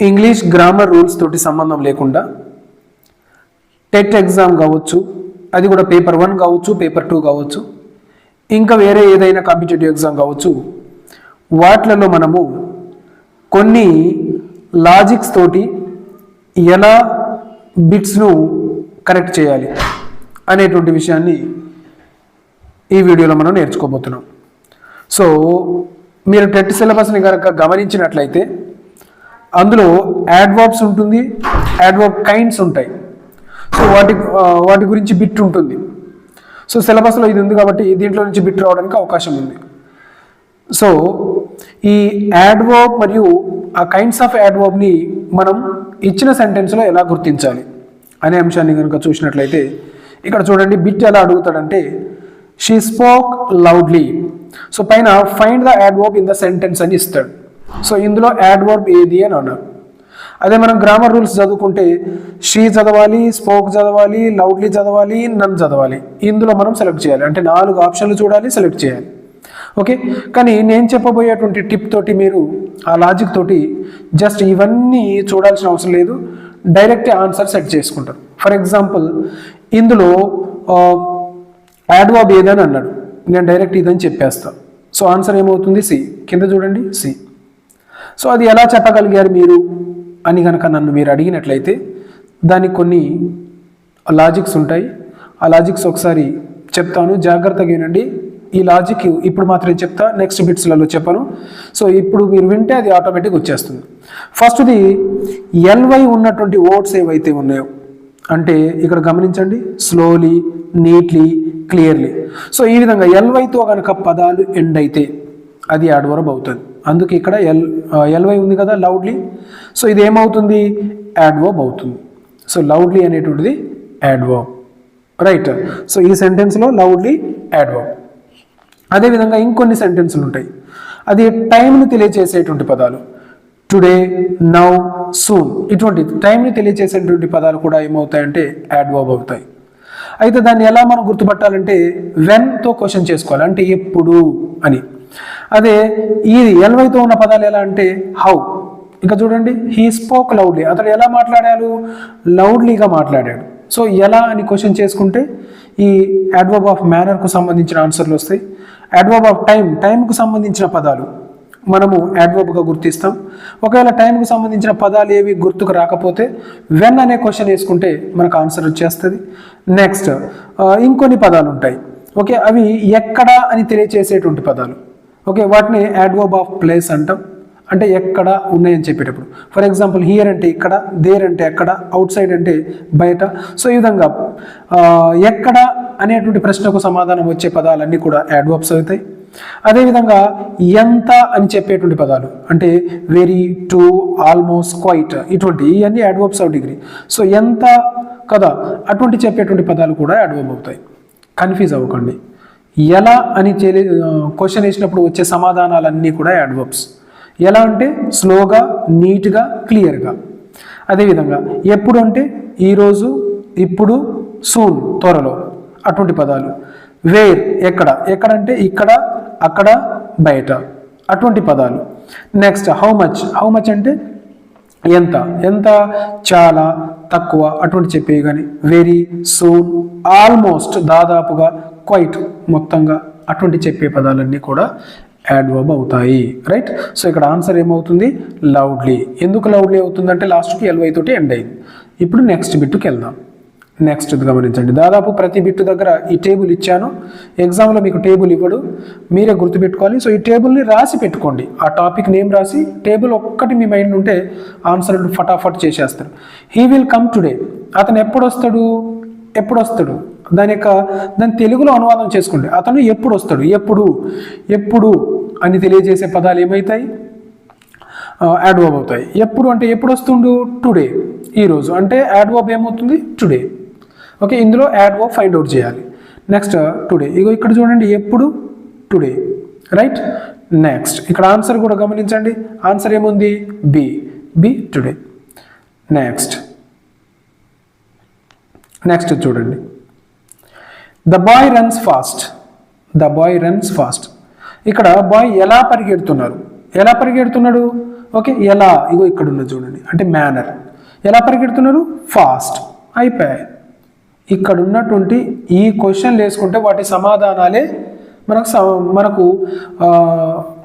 English grammar rules తోటి సంబంధం లేకుండా టెట్ ఎగ్జామ్ కావచ్చు అది కూడా పేపర్ వన్ కావచ్చు పేపర్ టూ కావచ్చు ఇంకా వేరే ఏదైనా కాంపిటేటివ్ ఎగ్జామ్ కావచ్చు వాటిలలో మనము కొన్ని లాజిక్స్ తోటి ఎలా బిట్స్ను కరెక్ట్ చేయాలి అనేటువంటి విషయాన్ని ఈ వీడియోలో మనం నేర్చుకోబోతున్నాం. సో మీరు టెట్ సిలబస్ని కనుక గమనించినట్లయితే అందులో యాడ్వర్బ్స్ ఉంటుంది యాడ్వర్బ్ కైండ్స్ ఉంటాయి. సో వాటి వాటి గురించి బిట్ ఉంటుంది. సో సిలబస్లో ఇది ఉంది కాబట్టి దీంట్లో నుంచి బిట్ రావడానికి అవకాశం ఉంది. సో ఈ యాడ్వర్బ్ మరియు ఆ కైండ్స్ ఆఫ్ యాడ్వర్బ్ని మనం ఇచ్చిన సెంటెన్స్లో ఎలా గుర్తించాలి అనే అంశాన్ని కనుక చూసినట్లయితే ఇక్కడ చూడండి బిట్ ఎలా అడుగుతాడంటే షీ స్పోక్ లౌడ్లీ సో పైన find the adverb in the sentence అని ఇస్తాడు. సో ఇందులో యాడ్వర్బ్ ఏది అని అన్నారు అదే మనం గ్రామర్ రూల్స్ చదువుకుంటే షీ చదవాలి స్పోక్ చదవాలి లౌడ్లీ చదవాలి నన్ చదవాలి. ఇందులో మనం సెలెక్ట్ చేయాలి. అంటే నాలుగు ఆప్షన్లు చూడాలి సెలెక్ట్ చేయాలి. ఓకే కానీ నేను చెప్పబోయేటువంటి టిప్ తోటి మీరు ఆ లాజిక్ తోటి జస్ట్ ఇవన్నీ చూడాల్సిన అవసరం లేదు. డైరెక్ట్ ఆన్సర్ సెట్ చేసుకుంటారు. ఫర్ ఎగ్జాంపుల్ ఇందులో యాడ్వాబ్ ఏదని అన్నాడు. నేను డైరెక్ట్ ఇదని చెప్పేస్తాను సో ఆన్సర్ ఏమవుతుంది? సి కింద చూడండి. సి సో అది ఎలా చెప్పగలిగారు మీరు అని కనుక నన్ను మీరు అడిగినట్లయితే దానికి కొన్ని లాజిక్స్ ఉంటాయి. ఆ లాజిక్స్ ఒకసారి చెప్తాను. జాగ్రత్తగా వినండి. ఈ లాజిక్ ఇప్పుడు మాత్రమే చెప్తా. నెక్స్ట్ బిట్స్లలో చెప్పను. సో ఇప్పుడు మీరు వింటే అది ఆటోమేటిక్ వచ్చేస్తుంది. ఫస్ట్ది ఎల్వై ఉన్నటువంటి ఓట్స్ ఏవైతే ఉన్నాయో అంటే ఇక్కడ గమనించండి. స్లోలీ నీట్లీ క్లియర్లీ సో ఈ విధంగా ఎల్వైతో కనుక పదాలు ఎండ్ అయితే అది యాడ్వరబ్ అవుతుంది. అందుకే ఇక్కడ ఎల్ ఎల్వై ఉంది కదా లౌడ్లీ సో ఇది ఏమవుతుంది? యాడ్వర్బ్ అవుతుంది. సో లౌడ్లీ అనేటువంటిది యాడ్వర్బ్ రైట్ సో ఈ సెంటెన్స్లో లౌడ్లీ యాడ్వర్బ్ అదేవిధంగా ఇంకొన్ని సెంటెన్సులు ఉంటాయి. అది టైంని తెలియజేసేటువంటి పదాలు. టుడే నౌ సూన్ ఇటువంటి టైంని తెలియజేసేటువంటి పదాలు కూడా ఏమవుతాయంటే యాడ్వర్బ్ అవుతాయి. అయితే దాన్ని ఎలా మనం గుర్తుపట్టాలంటే వెన్తో క్వశ్చన్ చేసుకోవాలి. అంటే ఎప్పుడు అని. అదే ఈ ఎల్వైతో ఉన్న పదాలు ఎలా అంటే హౌ. ఇంకా చూడండి హీ స్పోక్ లౌడ్లీ. అతడు ఎలా మాట్లాడాడు? లౌడ్లీగా మాట్లాడాడు. సో ఎలా అని క్వశ్చన్ చేసుకుంటే ఈ అడ్వర్బ్ ఆఫ్ మేనర్కు సంబంధించిన ఆన్సర్లు వస్తాయి. అడ్వర్బ్ ఆఫ్ టైం టైంకు సంబంధించిన పదాలు. మనము యాడ్వర్బ్గా గుర్తిస్తాం. ఒకవేళ టైంకు సంబంధించిన పదాలు ఏవి గుర్తుకు రాకపోతే వెన్ అనే క్వశ్చన్ వేసుకుంటే మనకు ఆన్సర్ వచ్చేస్తుంది. నెక్స్ట్ ఇంకొన్ని పదాలు ఉంటాయి. ఓకే అవి ఎక్కడ అని తెలియచేసేటువంటి పదాలు. ఓకే వాటిని యాడ్వర్బ్ ఆఫ్ ప్లేస్ అంటాం. అంటే ఎక్కడ ఉన్నాయని చెప్పేటప్పుడు. ఫర్ ఎగ్జాంపుల్ హియర్ అంటే ఇక్కడ దేర్ అంటే ఎక్కడ అవుట్ సైడ్ అంటే బయట. సో ఈ విధంగా ఎక్కడ అనేటువంటి ప్రశ్నకు సమాధానం వచ్చే పదాలన్నీ కూడా యాడ్వర్బ్స్ అవుతాయి. అదేవిధంగా ఎంత అని చెప్పేటువంటి పదాలు. అంటే వెరీ టు ఆల్మోస్ట్ క్వైట్ ఇటువంటి ఇవన్నీ యాడ్వర్బ్స్ ఆఫ్ డిగ్రీ సో ఎంత కదా అటువంటి చెప్పేటువంటి పదాలు కూడా యాడ్వర్బ్ అవుతాయి. కన్ఫ్యూజ్ అవ్వకండి. ఎలా అని తెలియ క్వశ్చన్ వేసినప్పుడు వచ్చే సమాధానాలన్నీ కూడా యాడ్వర్బ్స్ ఎలా అంటే స్లోగా నీట్గా క్లియర్గా అదేవిధంగా ఎప్పుడు అంటే ఈరోజు ఇప్పుడు సూన్ త్వరలో అటువంటి పదాలు. వేర్ ఎక్కడ ఎక్కడ అంటే ఇక్కడ అక్కడ బయట అటువంటి పదాలు. Next how much how much అంటే ఎంత? ఎంత? చాలా తక్కువ అటువంటి చెప్పేవి కానీ. వెరీ సూన్ ఆల్మోస్ట్ దాదాపుగా క్వైట్ మొత్తంగా అటువంటి చెప్పే పదాలన్నీ కూడా యాడ్వర్బ్ అవుతాయి రైట్ సో ఇక్కడ ఆన్సర్ ఏమవుతుంది? లౌడ్లీ ఎందుకు లౌడ్లీ అవుతుందంటే లాస్ట్కి ఎల్వై తోటి ఎండ్ అయింది. ఇప్పుడు నెక్స్ట్ బిట్టుకి వెళ్దాం. నెక్స్ట్ గమనించండి. దాదాపు ప్రతి బిట్టు దగ్గర ఈ టేబుల్ ఇచ్చాను. ఎగ్జామ్లో మీకు టేబుల్ ఇవ్వడు. మీరే గుర్తుపెట్టుకోవాలి. సో ఈ టేబుల్ని రాసి పెట్టుకోండి. ఆ టాపిక్ నేమ్ రాసి టేబుల్ ఒక్కటి మీ మైండ్ ఉంటే ఆన్సర్ ఫటాఫట్ చేసేస్తారు. హీ విల్ కమ్ టుడే అతను ఎప్పుడు వస్తాడు? ఎప్పుడు వస్తాడు? దాని యొక్క దాని తెలుగులో అనువాదం చేసుకోండి. అతను ఎప్పుడు వస్తాడు? ఎప్పుడు? ఎప్పుడు అని తెలియజేసే పదాలు ఏమవుతాయి యాడ్వాబ్ అవుతాయి. ఎప్పుడు అంటే ఎప్పుడు వస్తుండు? టుడే ఈరోజు అంటే యాడ్వాబ్ ఏమవుతుంది? టుడే ఓకే ఇందులో యాడ్వాబ్ ఫైండ్ అవుట్ చేయాలి. నెక్స్ట్ టుడే uh, ఇగో ఇక్కడ చూడండి ఎప్పుడు? టుడే రైట్ నెక్స్ట్ ఇక్కడ ఆన్సర్ కూడా గమనించండి. ఆన్సర్ ఏముంది? B B today next next చూడండి. The boy runs fast the boy runs fast ఇక్కడ బాయ్ ఎలా పరిగెడుతున్నారు ఎలా పరిగెడుతున్నాడు? ఓకే ఎలా? ఇగో ఇక్కడ ఉన్నది చూడండి. అంటే మేనర్ ఎలా పరిగెడుతున్నారు ఫాస్ట్ అయిపోయాయి. ఇక్కడ ఉన్నటువంటి ఈ క్వశ్చన్లు వేసుకుంటే వాటి సమాధానాలే మనకు స- మనకు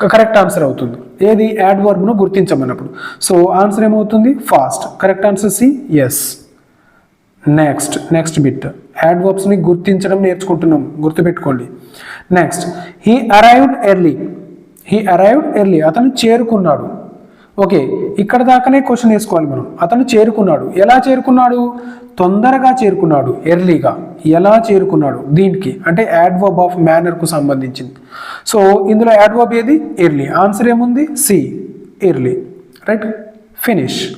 కరెక్ట్ ఆన్సర్ అవుతుంది. ఏది? యాడ్ వర్బ్ను గుర్తించమన్నప్పుడు. సో ఆన్సర్ ఏమవుతుంది? Fast correct answer C yes next next bit యాడ్వర్బ్స్ని గుర్తించడం నేర్చుకుంటున్నాం. గుర్తుపెట్టుకోండి. Next he arrived early he arrived early అతను చేరుకున్నాడు. ఓకే ఇక్కడ దాకానే క్వశ్చన్ వేసుకోవాలి మనం. అతను చేరుకున్నాడు. ఎలా చేరుకున్నాడు? తొందరగా చేరుకున్నాడు. ఎర్లీగా ఎలా చేరుకున్నాడు? దీనికి. అంటే యాడ్వర్బ్ ఆఫ్ మేనర్కు సంబంధించింది. సో ఇందులో యాడ్వర్బ్ ఏది? ఎర్లీ ఆన్సర్ ఏముంది? C early right finish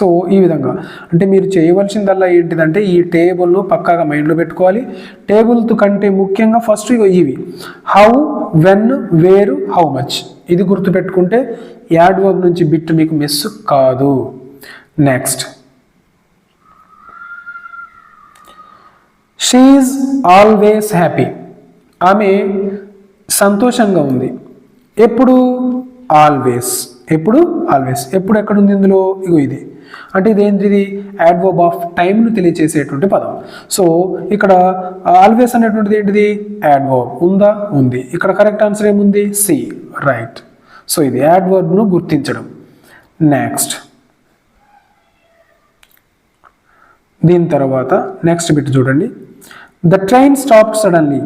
so ఈ విధంగా. అంటే మీరు చేయవలసిందల్లా ఏంటిదంటే ఈ టేబుల్ను పక్కాగా మైండ్లో పెట్టుకోవాలి. టేబుల్ కంటే ముఖ్యంగా ఫస్ట్ ఇవి. How when where how much. ఇది గుర్తుపెట్టుకుంటే యాడ్వర్బ్ నుంచి బిట్ మీకు మిస్ కాదు. నెక్స్ట్. She always happy. ఆమె సంతోషంగా ఉంది. ఎప్పుడు? ఆల్వేస్. ఎప్పుడు? ఆల్వేస్. ఎప్పుడు ఎక్కడుంది ఇందులో? ఇగో ఇది. అంటే ఇదేంటిది? యాడ్వర్బ్ ఆఫ్ టైంను తెలియచేసేటువంటి పదం. సో ఇక్కడ ఆల్వేస్ అనేటువంటిది ఏంటిది? యాడ్వర్బ్ ఉందా? ఉంది. ఇక్కడ కరెక్ట్ ఆన్సర్ ఏముంది? సి రైట్ సో ఇది యాడ్వర్బ్ను గుర్తించడం. నెక్స్ట్ దీని తర్వాత నెక్స్ట్ బిట్ చూడండి. The train stop suddenly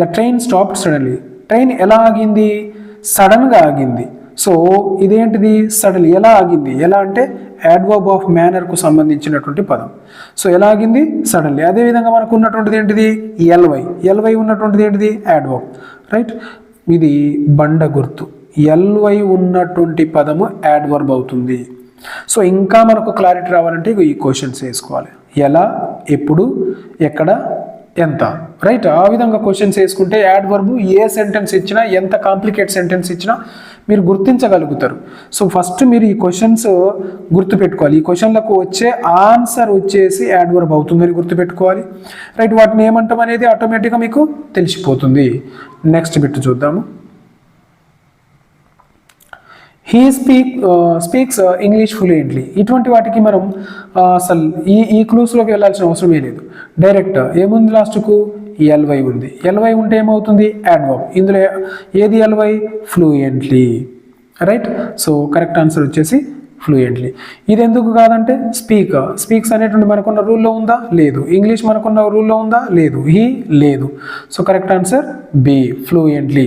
the train stop suddenly train ఎలా ఆగింది? సడన్గా ఆగింది. సో ఇదేంటిది? సడన్ ఎలా ఆగింది? ఎలా అంటే యాడ్వర్బ్ ఆఫ్ మేనర్కు సంబంధించినటువంటి పదం. సో ఎలా ఆగింది? సడన్లీ అదేవిధంగా మనకు ఉన్నటువంటిది ఏంటిది? ఎల్వై ఎల్వై ఉన్నటువంటిది ఏంటిది? యాడ్వర్బ్ రైట్ ఇది బండ గుర్తు. ఎల్వై ఉన్నటువంటి పదము యాడ్వర్బ్ అవుతుంది. సో ఇంకా మనకు క్లారిటీ రావాలంటే ఈ క్వశ్చన్స్ వేసుకోవాలి. ఎలా? ఎప్పుడు? ఎక్కడ? ఎంత? రైట్ ఆ విధంగా క్వశ్చన్స్ వేసుకుంటే యాడ్ వర్బు ఏ సెంటెన్స్ ఇచ్చినా ఎంత కాంప్లికేట్ సెంటెన్స్ ఇచ్చినా మీరు గుర్తించగలుగుతారు. సో ఫస్ట్ మీరు ఈ క్వశ్చన్స్ గుర్తుపెట్టుకోవాలి. ఈ క్వశ్చన్లకు వచ్చే ఆన్సర్ వచ్చేసి యాడ్ వర్బ్ అవుతుందని గుర్తుపెట్టుకోవాలి. రైట్ వాటిని ఏమంటాం అనేది ఆటోమేటిక్గా మీకు తెలిసిపోతుంది. నెక్స్ట్ బిట్ చూద్దాము. He speak speaks English fluently ఇటువంటి వాటికి మనం అసలు ఈ ఈ క్లూస్లోకి వెళ్ళాల్సిన అవసరమే లేదు. డైరెక్ట్ ఏముంది లాస్ట్కు? ఎల్వై ఉంది. ఎల్వై ఉంటే ఏమవుతుంది? యాడ్వర్బ్ ఇందులో ఏది L Y fluently right so correct answer వచ్చేసి ఫ్లూయెంట్లీ ఇది ఎందుకు కాదంటే స్పీక్ స్పీక్స్ అనేటువంటి మనకున్న రూల్లో ఉందా? లేదు. ఇంగ్లీష్ మనకున్న రూల్లో ఉందా? లేదు. హీ లేదు. So correct answer B fluently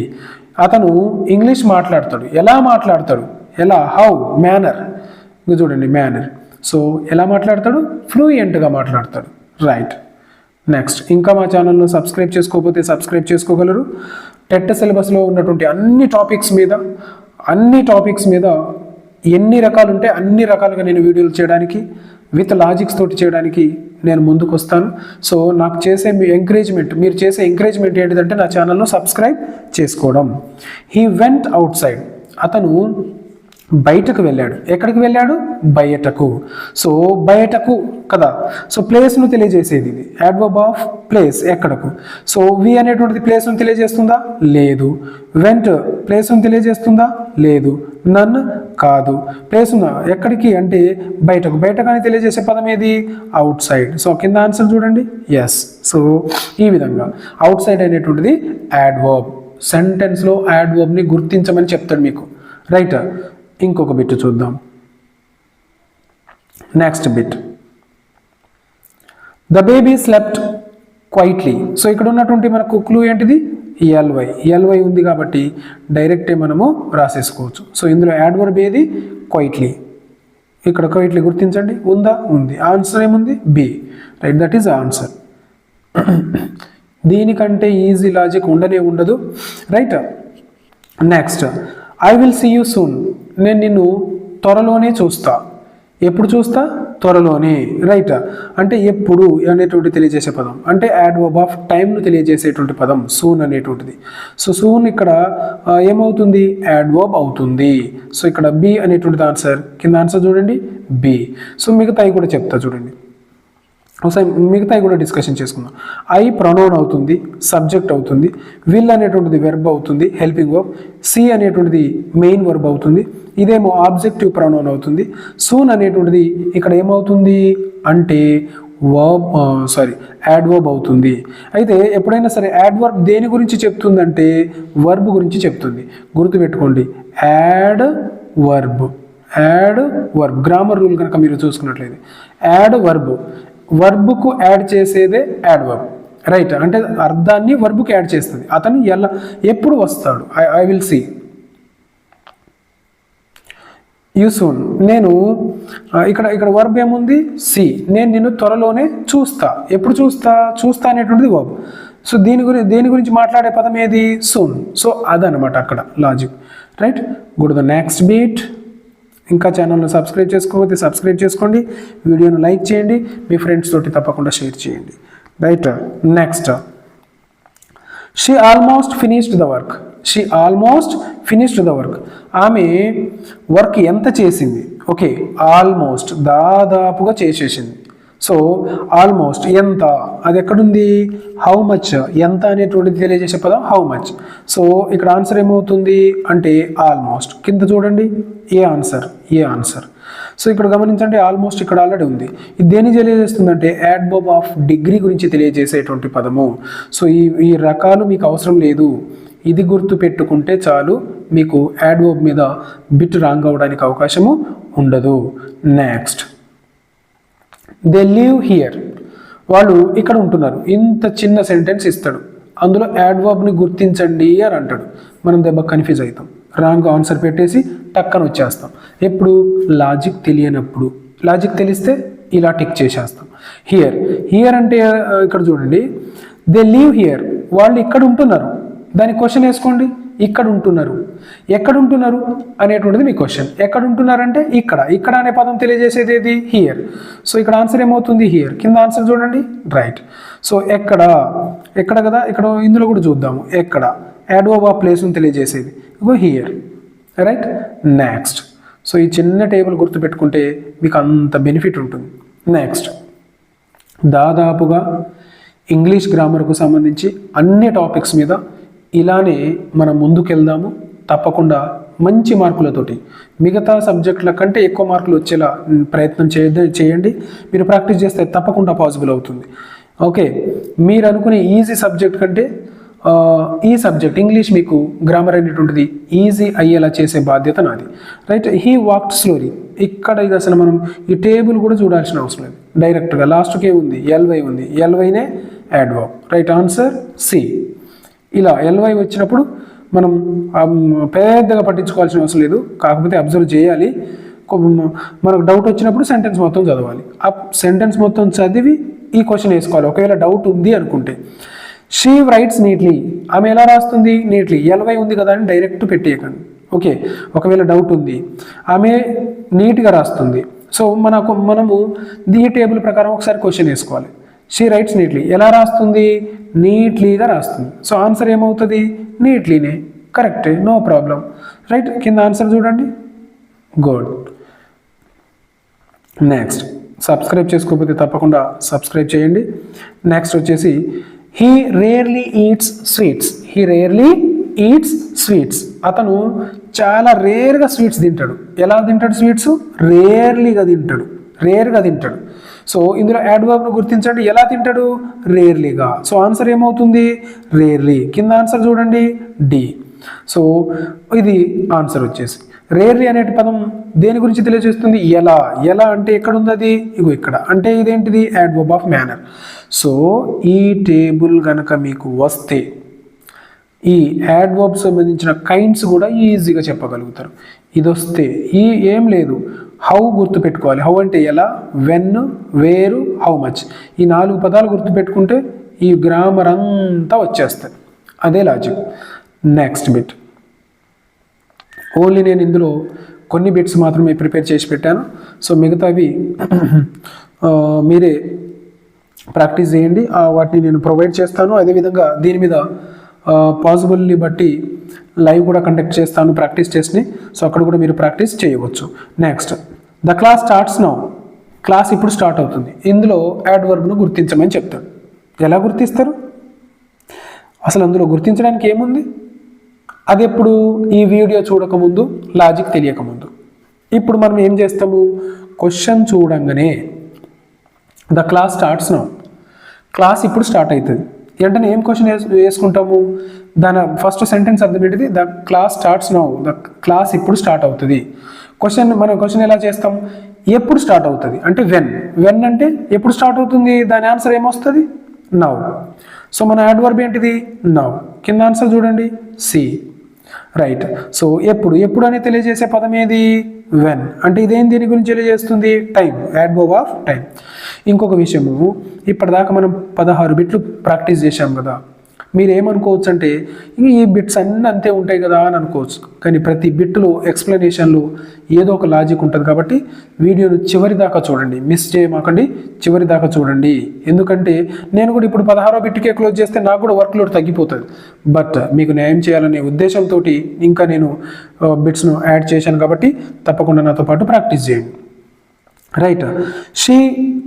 అతను ఇంగ్లీష్ మాట్లాడతాడు. ఎలా మాట్లాడతాడు? ఎలా? హౌ మేనర్ ఇంకా చూడండి మేనర్ సో ఎలా మాట్లాడతాడు? ఫ్లూయెంట్గా మాట్లాడతాడు. రైట్ నెక్స్ట్ ఇంకా మా ఛానల్ను సబ్స్క్రైబ్ చేసుకోకపోతే సబ్స్క్రైబ్ చేసుకోగలరు. టెట్ సిలబస్లో ఉన్నటువంటి అన్ని టాపిక్స్ మీద అన్ని టాపిక్స్ మీద ఎన్ని రకాలు ఉంటే అన్ని రకాలుగా నేను వీడియోలు చేయడానికి విత్ లాజిక్స్ తోటి చేయడానికి నేను ముందుకు వస్తాను సో నాకు చేసే మీ ఎంకరేజ్మెంట్ మీరు చేసే ఎంకరేజ్మెంట్ ఏంటిదంటే నా ఛానల్ను సబ్స్క్రైబ్ చేసుకోవడం. హీ వెంట్ అవుట్ సైడ్ అతను బయటకు వెళ్ళాడు. ఎక్కడికి వెళ్ళాడు? బయటకు. సో బయటకు కదా? సో ప్లేస్ను తెలియజేసేది ఇది. అడ్వబ్ ఆఫ్ ప్లేస్ ఎక్కడకు? సో వి అనేటువంటిది ప్లేస్ను తెలియజేస్తుందా? లేదు. వెంట్ ప్లేస్ను తెలియజేస్తుందా? లేదు. నన్ కాదు. ప్లేస్ ఎక్కడికి? అంటే బయటకు. బయటకు అని తెలియజేసే పదం ఏది? Outside. సో కింద ఆన్సర్ చూడండి. ఎస్ సో ఈ విధంగా. అవుట్ సైడ్ అనేటువంటిది యాడ్వర్బ్ సెంటెన్స్లో యాడ్వర్బ్ని గుర్తించమని చెప్తాడు మీకు. రైట్ ఇంకొక బిట్ చూద్దాం. Next bit the baby slept quietly so ఇక్కడ ఉన్నటువంటి మనకు క్లూ ఏంటిది? ఎల్వై ఎల్వై ఉంది కాబట్టి డైరెక్టే మనము రాసేసుకోవచ్చు. సో ఇందులో యాడ్వర్బ్ ఏది? క్వైట్లీ ఇక్కడ క్వైట్లీ గుర్తించండి. ఉందా? ఉంది. ఆన్సర్ ఏముంది? B right that is answer దీనికంటే ఈజీ లాజిక్ ఉండనే ఉండదు. Right next I will see you soon నేను నిన్ను త్వరలోనే చూస్తా. ఎప్పుడు చూస్తా? త్వరలోనే రైట్ అంటే ఎప్పుడు అనేటువంటి తెలియజేసే పదం. అంటే యాడ్వర్బ్ ఆఫ్ టైంను తెలియజేసేటువంటి పదం సూన్ అనేటువంటిది. సో సూన్ ఇక్కడ ఏమవుతుంది? యాడ్వర్బ్ అవుతుంది. సో ఇక్కడ బి అనేటువంటిది ఆన్సర్ కింద ఆన్సర్ చూడండి. బి సో మిగతాయి కూడా చెప్తా చూడండి. ఒకసారి మిగతాయి కూడా డిస్కషన్ చేసుకుందాం. ఐ ప్రొనౌన్ అవుతుంది సబ్జెక్ట్ అవుతుంది విల్ అనేటువంటిది వెర్బ్ అవుతుంది హెల్పింగ్ వర్బ్ సి అనేటువంటిది మెయిన్ వర్బ్ అవుతుంది ఇదేమో ఆబ్జెక్టివ్ ప్రొనౌన్ అవుతుంది సూన్ అనేటువంటిది ఇక్కడ ఏమవుతుంది అంటే వర్బ్ సారీ యాడ్వర్బ్ అవుతుంది. అయితే ఎప్పుడైనా సరే యాడ్వర్బ్ దేని గురించి చెప్తుందంటే వర్బ్ గురించి చెప్తుంది. గుర్తుపెట్టుకోండి adverb adverb grammar rule కనుక మీరు చూసుకున్నట్లయితే యాడ్ వర్బ్ వర్బ్కు యాడ్ చేసేదే యాడ్ వర్బ్ రైట్ అంటే అర్థాన్ని వర్బ్కి యాడ్ చేస్తుంది. అతను ఎలా ఎప్పుడు వస్తాడు? I I will see you soon నేను ఇక్కడ ఇక్కడ వర్బ్ ఏముంది? సి నేను నిన్ను త్వరలోనే చూస్తా. ఎప్పుడు చూస్తా? చూస్తా అనేటువంటిది వర్బ్ సో దీని గురించి దేని గురించి మాట్లాడే పదం ఏది? సూన్ సో అదనమాట అక్కడ logic right good the next bit ఇంకా ఛానల్ను సబ్స్క్రైబ్ చేసుకోకపోతే సబ్స్క్రైబ్ చేసుకోండి వీడియోను లైక్ చేయండి మీ ఫ్రెండ్స్ తోటి తప్పకుండా షేర్ చేయండి. Right next. She almost finished the work she almost finished the work ఆమె వర్క్ ఎంత చేసింది? ఓకే ఆల్మోస్ట్ దాదాపుగా చేసేసింది. సో ఆల్మోస్ట్ ఎంత? అది ఎక్కడుంది? హౌ మచ్ ఎంత అనేటువంటిది తెలియజేసే పదం హౌ మచ్ సో ఇక్కడ ఆన్సర్ ఏమవుతుంది? అంటే ఆల్మోస్ట్ కింద చూడండి. A answer A answer so ఇక్కడ గమనించండి ఆల్మోస్ట్ ఇక్కడ ఆల్రెడీ ఉంది. ఇది దేని తెలియజేస్తుందంటే యాడ్బోబ్ ఆఫ్ డిగ్రీ గురించి తెలియజేసేటువంటి పదము. సో ఈ ఈ రకాలు మీకు అవసరం లేదు. ఇది గుర్తు పెట్టుకుంటే చాలు మీకు యాడ్బోబ్ మీద బిట్ రాంగ్ అవడానికి అవకాశము ఉండదు. నెక్స్ట్ దే లివ్ హియర్ వాళ్ళు ఇక్కడ ఉంటున్నారు. ఇంత చిన్న సెంటెన్స్ ఇస్తాడు. అందులో యాడ్వర్బ్ని గుర్తించండి అని అంటాడు. మనం దెబ్బ కన్ఫ్యూజ్ అవుతాం. రాంగ్ ఆన్సర్ పెట్టేసి టక్కన వచ్చేస్తాం. ఎప్పుడు? లాజిక్ తెలియనప్పుడు. లాజిక్ తెలిస్తే ఇలా టిక్ చేసేస్తాం. హియర్ హియర్ అంటే ఇక్కడ చూడండి. దే లీవ్ హియర్ వాళ్ళు ఇక్కడ ఉంటున్నారు. దాని క్వశ్చన్ వేసుకోండి. ఇక్కడ ఉంటున్నారు ఎక్కడ ఉంటున్నారు అనేటువంటిది మీ క్వశ్చన్ ఎక్కడుంటున్నారంటే ఇక్కడ. ఇక్కడ అనే పదం తెలియజేసేది ఏది? హియర్ సో ఇక్కడ ఆన్సర్ ఏమవుతుంది? హియర్ కింద ఆన్సర్ చూడండి. రైట్ సో ఎక్కడ? ఎక్కడ కదా? ఇక్కడ ఇందులో కూడా చూద్దాము. ఎక్కడ? యాడ్వర్బ్ ఆ ప్లేస్ని తెలియజేసేది. ఇగో హియర్ రైట్ నెక్స్ట్ సో ఈ చిన్న టేబుల్ గుర్తుపెట్టుకుంటే మీకు అంత బెనిఫిట్ ఉంటుంది. నెక్స్ట్ దాదాపుగా ఇంగ్లీష్ గ్రామర్కు సంబంధించి అన్ని టాపిక్స్ మీద ఇలానే మనం ముందుకెళ్దాము. తప్పకుండా మంచి మార్కులతోటి. మిగతా సబ్జెక్టుల కంటే ఎక్కువ మార్కులు వచ్చేలా ప్రయత్నం చేయ చేయండి. మీరు ప్రాక్టీస్ చేస్తే తప్పకుండా పాసిబుల్ అవుతుంది. ఓకే. మీరు అనుకునే ఈజీ సబ్జెక్ట్ కంటే ఈ సబ్జెక్ట్ ఇంగ్లీష్ మీకు గ్రామర్ అనేటువంటిది ఈజీ అయ్యేలా చేసే బాధ్యత నాది. రైట్ హీ వాక్డ్ స్లోరీ ఇక్కడ ఇది అసలు మనం ఈ టేబుల్ కూడా చూడాల్సిన అవసరం లేదు. డైరెక్ట్గా లాస్ట్కే ఉంది. ఎల్వై ఉంది. ఎల్వైనే యాడ్వర్బ్ రైట్ ఆన్సర్ సి. ఇలా ఎల్వై వచ్చినప్పుడు మనం పెద్దగా పట్టించుకోవాల్సిన అవసరం లేదు. కాకపోతే అబ్జర్వ్ చేయాలి. మనకు డౌట్ వచ్చినప్పుడు సెంటెన్స్ మొత్తం చదవాలి. ఆ సెంటెన్స్ మొత్తం చదివి ఈ క్వశ్చన్ వేసుకోవాలి. ఒకవేళ డౌట్ ఉంది అనుకుంటే. షీ రైట్స్ నీట్లీ ఆమె ఎలా రాస్తుంది? నీట్లీ ఎల్వై ఉంది కదా అని డైరెక్ట్ పెట్టేయకండి. ఓకే? ఒకవేళ డౌట్ ఉంది. ఆమె నీట్గా రాస్తుంది. సో మనకు మనము ఈ టేబుల్ ప్రకారం ఒకసారి క్వశ్చన్ వేసుకోవాలి. షీ రైట్స్ నీట్లీ ఎలా రాస్తుంది? నీట్లీగా రాస్తుంది. సో ఆన్సర్ ఏమవుతుంది? నీట్లీనే కరెక్ట్ నో ప్రాబ్లం రైట్ కింద ఆన్సర్ చూడండి. గుడ్ నెక్స్ట్ సబ్స్క్రైబ్ చేసుకోకపోతే తప్పకుండా సబ్స్క్రైబ్ చేయండి. నెక్స్ట్ వచ్చేసి he rarely eats sweets he rarely eats sweets అతను చాలా రేర్గా స్వీట్స్ తింటాడు. ఎలా తింటాడు స్వీట్స్ రేర్లీగా తింటాడు. రేర్గా తింటాడు. సో ఇందులో యాడ్వర్బ్ను గుర్తించండి. ఎలా తింటాడు? రేర్లీగా సో ఆన్సర్ ఏమవుతుంది? రేర్లీ కింద ఆన్సర్ చూడండి. డి సో ఇది ఆన్సర్ వచ్చేసి. రేర్లీ అనే పదం దేని గురించి తెలియజేస్తుంది? ఎలా. ఎలా అంటే ఎక్కడ ఉంది అది? ఇగో ఇక్కడ. అంటే ఇదేంటిది? యాడ్వర్బ్ ఆఫ్ మేనర్ సో ఈ టేబుల్ కనుక మీకు వస్తే ఈ యాడ్వర్బ్ సంబంధించిన కైండ్స్ కూడా ఈజీగా చెప్పగలుగుతారు. ఇది వస్తే ఈ ఏం లేదు. హౌ గుర్తు పెట్టుకోవాలి హౌ అంటే ఎలా? వెన్ వేరు హౌ మచ్. ఈ నాలుగు పదాలు గుర్తు పెట్టుకుంటే ఈ గ్రామర్ అంతా వచ్చేస్తుంది అదే లాజిక్. Next bit. ఓన్లీ నేను ఇందులో కొన్ని బిట్స్ మాత్రమే ప్రిపేర్ చేసి పెట్టాను. సో మిగతావి మీరే ప్రాక్టీస్ చేయండి. వాటిని నేను ప్రొవైడ్ చేస్తాను. అదేవిధంగా దీని మీద పాసిబుల్ని బట్టి లైవ్ కూడా కండక్ట్ చేస్తాను ప్రాక్టీస్ చేసి సో అక్కడ కూడా మీరు ప్రాక్టీస్ చేయవచ్చు. Next. The class starts now class ఇప్పుడు స్టార్ట్ అవుతుంది. ఇందులో యాడ్వర్బ్ను గుర్తించమని చెప్తాడు. ఎలా గుర్తిస్తారు? అసలు అందులో గుర్తించడానికి ఏముంది? అది ఎప్పుడు ఈ వీడియో చూడకముందు లాజిక్ తెలియకముందు. ఇప్పుడు మనం ఏం చేస్తాము? క్వశ్చన్ చూడంగానే the class starts now class ఇప్పుడు స్టార్ట్ అవుతుంది వెంటనే ఏం క్వశ్చన్ వేసుకుంటాము? దాని ఫస్ట్ సెంటెన్స్ అర్థం ఏంటిది? The class starts now the class ఇప్పుడు స్టార్ట్ అవుతుంది. క్వశ్చన్ మనం క్వశ్చన్ ఎలా చేస్తాం? ఎప్పుడు స్టార్ట్ అవుతుంది? అంటే వెన్ వెన్ అంటే ఎప్పుడు స్టార్ట్ అవుతుంది? దాని ఆన్సర్ ఏమొస్తుంది? నవ్ సో మన యాడ్వర్బ్ ఏంటిది? నవ్ కింద ఆన్సర్ చూడండి. సి రైట్ సో ఎప్పుడు? ఎప్పుడు అని తెలియజేసే పదం ఏది? వెన్ అంటే ఇదేం దీని గురించి తెలియజేస్తుంది? టైం యాడ్ ఆఫ్ టైం ఇంకొక విషయము. ఇప్పటిదాకా మనం పదహారు బిట్లు ప్రాక్టీస్ చేశాం కదా. మీరు ఏమనుకోవచ్చు అంటే ఈ బిట్స్ అన్నీ అంతే ఉంటాయి కదా అని అనుకోవచ్చు. కానీ ప్రతి బిట్లో ఎక్స్ప్లెనేషన్లు ఏదో ఒక లాజిక్ ఉంటుంది కాబట్టి వీడియోను చివరి దాకా చూడండి. మిస్ చేయమాకండి చివరి దాకా చూడండి. ఎందుకంటే నేను కూడా ఇప్పుడు పదహారో బిట్కే క్లోజ్ చేస్తే నాకు కూడా వర్క్ లోడ్ తగ్గిపోతుంది. బట్ మీకు న్యాయం చేయాలనే ఉద్దేశంతో ఇంకా నేను బిట్స్ను యాడ్ చేశాను కాబట్టి తప్పకుండా నాతో పాటు ప్రాక్టీస్ చేయండి. రైట్. She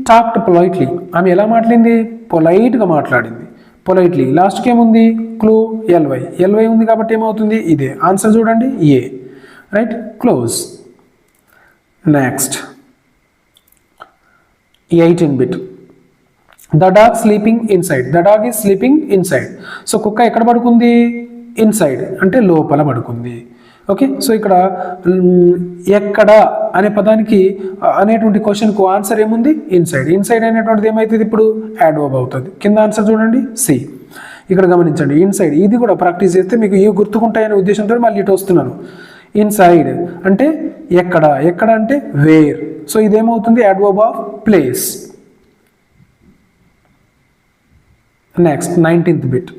talked politely. ఆమె ఎలా మాట్లాడింది? పొలైట్గా మాట్లాడింది. పొలైట్లీ లాస్ట్కి ఏముంది క్లూ ఎల్వై ఎల్వై ఉంది కాబట్టి ఏమవుతుంది? ఇదే. ఆన్సర్ చూడండి A. Right close next eighteen bit the dog sleeping inside the dog is sleeping inside so కుక్క ఎక్కడ పడుకుంది? ఇన్సైడ్ అంటే లోపల పడుకుంది. ఓకే సో ఇక్కడ ఎక్కడ అనే పదానికి అనేటువంటి క్వశ్చన్కు ఆన్సర్ ఏముంది? ఇన్సైడ్ ఇన్సైడ్ అనేటువంటిది ఏమవుతుంది ఇప్పుడు? యాడ్ వర్బ్ అవుతుంది. కింద ఆన్సర్ చూడండి. సి ఇక్కడ గమనించండి. ఇన్సైడ్ ఇది కూడా ప్రాక్టీస్ చేస్తే మీకు ఇవి గుర్తుకుంటాయనే ఉద్దేశంతో మళ్ళీ ఇటు వస్తున్నాను. ఇన్సైడ్ అంటే ఎక్కడ? ఎక్కడ అంటే where so ఇదేమవుతుంది? Adverb of place next nineteenth bit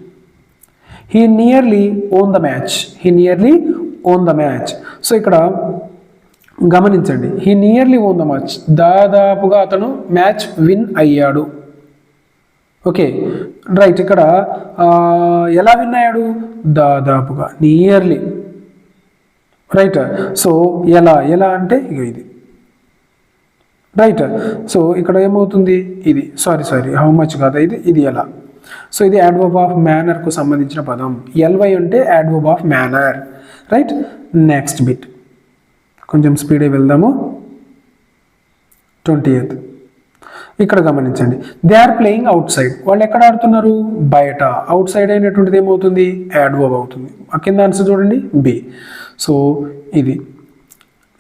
he nearly won the match he nearly won the match so ఇక్కడ గమనించండి. He nearly won the match దాదాపుగా అతను మ్యాచ్ విన్ అయ్యాడు. ఓకే రైట్ ఇక్కడ ఎలా విన్ అయ్యాడు? దాదాపుగా నియర్లీ రైట్ సో ఎలా ఎలా అంటే ఇక ఇది. రైట్ సో ఇక్కడ ఏమవుతుంది? ఇది. సారీ సారీ హౌ మచ్ కాదా? ఇది ఇది ఎలా? సో ఇది యాడ్వర్బ్ ఆఫ్ మేనర్కు సంబంధించిన పదం. ఎల్వై అంటే adverb of manner right next bit కొంచెం స్పీడే వెళ్దాము. ట్వంటీ ఎయిత్ ఇక్కడ గమనించండి. They are playing outside వాళ్ళు ఎక్కడ ఆడుతున్నారు? బయట. అవుట్ సైడ్ అయినటువంటిది ఏమవుతుంది? యాడ్వర్బ్ అవుతుంది. కింద ఆన్సర్ చూడండి. బి సో ఇది.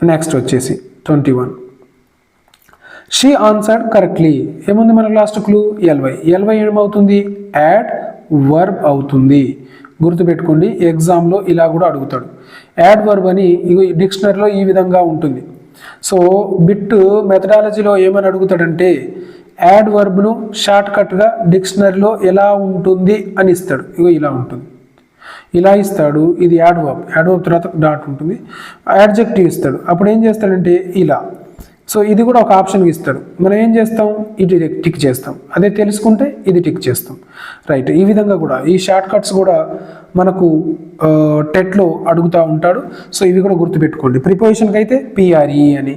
నెక్స్ట్ వచ్చేసి twenty one she answered correctly ఏముంది మనకు last clue L Y L Y ఏమవుతుంది? యాడ్ వర్బ్ అవుతుంది. గుర్తుపెట్టుకోండి ఎగ్జామ్లో ఇలా కూడా అడుగుతాడు. యాడ్ వర్బ్ అని డిక్షనరీలో ఈ విధంగా ఉంటుంది. సో బిట్ మెథడాలజీలో ఏమని అడుగుతాడంటే యాడ్ వర్బ్ను షార్ట్ కట్గా డిక్షనరీలో ఎలా ఉంటుంది అని ఇస్తాడు. ఇగో ఇలా ఉంటుంది. ఇలా ఇస్తాడు ఇది యాడ్ వర్బ్ యాడ్ వర్బ్ తర్వాత డాట్ ఉంటుంది. యాడ్జెక్టివ్ ఇస్తాడు. అప్పుడు ఏం చేస్తాడంటే ఇలా. సో ఇది కూడా ఒక ఆప్షన్ ఇస్తాడు. మనం ఏం చేస్తాం? ఇది టిక్ చేస్తాం. అదే తెలుసుకుంటే ఇది టిక్ చేస్తాం. రైట్ ఈ విధంగా కూడా ఈ షార్ట్ కట్స్ కూడా మనకు టెట్లో అడుగుతూ ఉంటాడు. సో ఇవి కూడా గుర్తుపెట్టుకోండి. ప్రిపోజిషన్కి అయితే పిఆర్ఈ అని.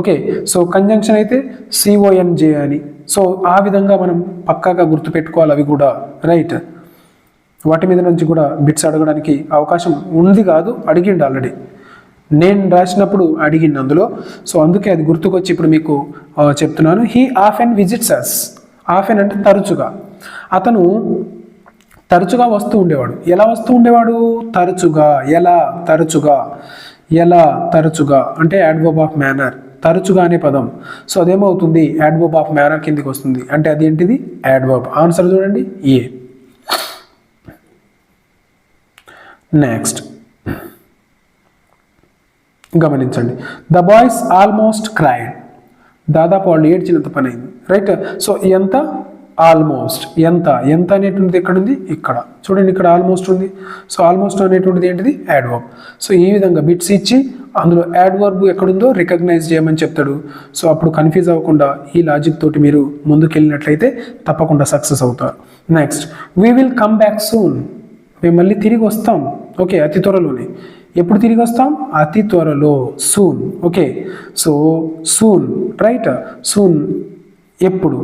ఓకే సో కంజంక్షన్ అయితే సిఓఎన్జే అని. సో ఆ విధంగా మనం పక్కాగా గుర్తుపెట్టుకోవాలి అవి కూడా. రైట్ వాటి మీద నుంచి కూడా బిట్స్ అడగడానికి అవకాశం ఉంది కాదు. అడిగిండు ఆల్రెడీ నేను రాసినప్పుడు అడిగింది అందులో. సో అందుకే అది గుర్తుకొచ్చి ఇప్పుడు మీకు చెప్తున్నాను. He of and visits us of and అంటే తరచుగా. అతను తరచుగా వస్తూ ఉండేవాడు. ఎలా వస్తూ ఉండేవాడు? తరచుగా ఎలా తరచుగా ఎలా తరచుగా అంటే యాడ్వర్బ్ ఆఫ్ మేనర్ తరచుగా అనే పదం. సో అదేమవుతుంది? యాడ్వర్బ్ ఆఫ్ మేనర్ కిందికి వస్తుంది. అంటే అదేంటిది? యాడ్వర్బ్ ఆన్సర్ చూడండి. ఏ నెక్స్ట్ గమనించండి. ద బాయ్స్ ఆల్మోస్ట్ క్రైడ్ దాదాపు వాళ్ళు ఏడ్చినంత పని అయింది రైట్ సో ఎంత? ఆల్మోస్ట్ ఎంత? ఎంత అనేటువంటిది ఎక్కడ ఉంది ఇక్కడ. చూడండి ఇక్కడ ఆల్మోస్ట్ ఉంది. సో ఆల్మోస్ట్ అనేటువంటిది ఏంటిది? యాడ్వర్బ్ సో ఈ విధంగా బిట్స్ ఇచ్చి అందులో యాడ్వర్బ్ ఎక్కడుందో రికగ్నైజ్ చేయమని చెప్తాడు. సో అప్పుడు కన్ఫ్యూజ్ అవ్వకుండా ఈ లాజిక్ తోటి మీరు ముందుకెళ్ళినట్లయితే తప్పకుండా సక్సెస్ అవుతారు. Next we will come back soon మేము మళ్ళీ తిరిగి వస్తాం. ఓకే అతి త్వరలోనే. ఎప్పుడు తిరిగి వస్తాం? అతి త్వరలో soon okay so soon right soon ఎప్పుడు?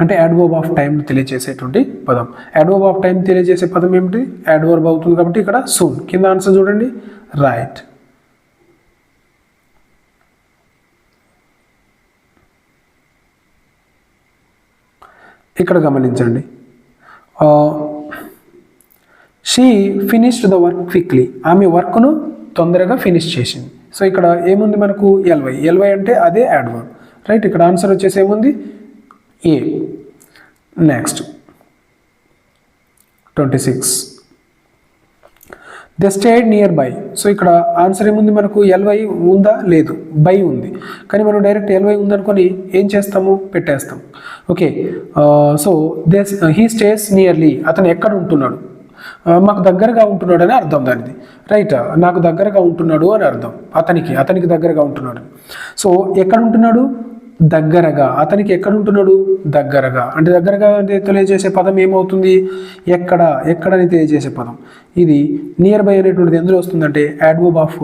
అంటే యాడ్వర్బ్ ఆఫ్ టైం తెలియజేసేటువంటి పదం. యాడ్వర్బ్ ఆఫ్ టైం తెలియజేసే పదం ఏమిటి? యాడ్వర్బ్ అవుతుంది కాబట్టి ఇక్కడ సూన్ కింద ఆన్సర్ చూడండి. రైట్ ఇక్కడ గమనించండి. Uh, she finished the work quickly ఆమె వర్క్ను తొందరగా ఫినిష్ చేసింది. సో ఇక్కడ ఏముంది మనకు? ఎల్వై ఎల్వై అంటే అదే యాడ్వర్బ్ రైట్ ఇక్కడ ఆన్సర్ వచ్చేసి ఏముంది? A next twenty six the stayed nearby so ఇక్కడ ఆన్సర్ ఏముంది మనకు? ఎల్వై ఉందా? లేదు. బై ఉంది. కానీ మనం డైరెక్ట్ ఎల్వై ఉందనుకొని ఏం చేస్తాము? పెట్టేస్తాం. Okay so they he stays nearly అతను ఎక్కడ ఉంటున్నాడు? మాకు దగ్గరగా ఉంటున్నాడు అని అర్థం దానిది. రైట్ నాకు దగ్గరగా ఉంటున్నాడు అని అర్థం. అతనికి అతనికి దగ్గరగా ఉంటున్నాడు. సో ఎక్కడ ఉంటున్నాడు దగ్గరగా. అతనికి ఎక్కడ ఉంటున్నాడు దగ్గరగా. అంటే దగ్గరగా అంటే తెలియజేసే పదం ఏమవుతుంది? ఎక్కడ ఎక్కడని తెలియజేసే పదం. ఇది నియర్ బై అనేటువంటిది ఎందులో వస్తుందంటే యాడ్వోబ్ ఆఫ్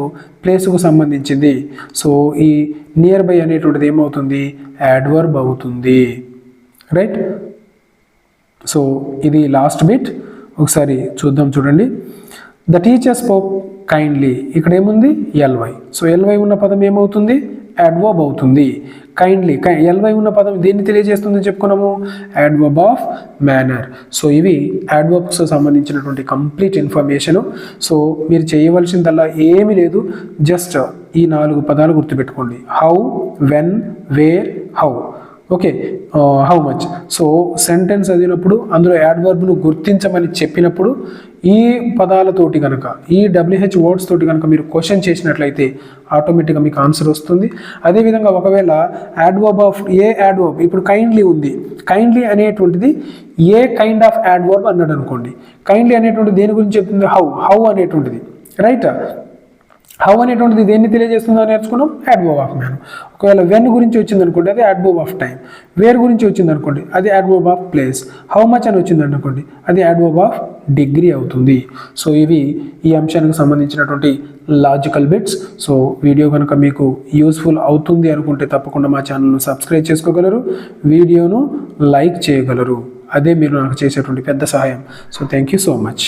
ప్లేస్కు సంబంధించింది. సో ఈ నియర్ బై అనేటువంటిది ఏమవుతుంది? యాడ్వర్బ్ అవుతుంది. రైట్ సో ఇది లాస్ట్ బిట్ ఒకసారి చూద్దాం చూడండి. ద టీచర్ స్పోక్ కైండ్లీ ఇక్కడ ఏముంది? ఎల్వై సో ఎల్వై ఉన్న పదం ఏమవుతుంది? యాడ్వర్బ్ అవుతుంది. కైండ్లీ ఎల్వై ఉన్న పదం దేన్ని తెలియజేస్తుంది చెప్పుకున్నాము? యాడ్వర్బ్ ఆఫ్ మేనర్ సో ఇవి యాడ్వర్బ్స్ సంబంధించినటువంటి కంప్లీట్ ఇన్ఫర్మేషను సో మీరు చేయవలసిందల్లా ఏమీ లేదు. జస్ట్ ఈ నాలుగు పదాలు గుర్తుపెట్టుకోండి. How when where how okay how much so sentence చదివినప్పుడు అందులో యాడ్వర్బ్ను గుర్తించమని చెప్పినప్పుడు ఈ పదాలతోటి కనుక ఈ డబ్ల్యూహెచ్ వర్డ్స్ తోటి కనుక మీరు క్వశ్చన్ చేసినట్లయితే ఆటోమేటిక్గా మీకు ఆన్సర్ వస్తుంది. అదేవిధంగా ఒకవేళ యాడ్వర్బ్ ఆఫ్ ఏ యాడ్వర్బ్ ఇప్పుడు కైండ్లీ ఉంది. కైండ్లీ అనేటువంటిది ఏ కైండ్ ఆఫ్ యాడ్వర్బ్ అన్నాడు అనుకోండి కైండ్లీ అనేటువంటిది దేని గురించి చెప్తుంది? హౌ హౌ అనేటువంటిది. రైట్ హౌ అనేటువంటిది దేన్ని తెలియజేస్తుందో నేర్చుకున్నాం యాడ్బోవ్ ఆఫ్ మ్యాన్ ఒకవేళ వెన్ గురించి వచ్చింది అనుకోండి అది యాడ్బోవ్ ఆఫ్ టైం వేర్ గురించి వచ్చింది అనుకోండి అది adverb of place how much అని వచ్చింది అనుకోండి అది యాడ్బోవ్ ఆఫ్ డిగ్రీ అవుతుంది. సో ఇవి ఈ అంశానికి సంబంధించినటువంటి లాజికల్ బిట్స్ సో వీడియో కనుక మీకు యూస్ఫుల్ అవుతుంది అనుకుంటే తప్పకుండా మా ఛానల్ను సబ్స్క్రైబ్ చేసుకోగలరు. వీడియోను లైక్ చేయగలరు. అదే మీరు నాకు చేసేటువంటి పెద్ద సహాయం. So thank you so much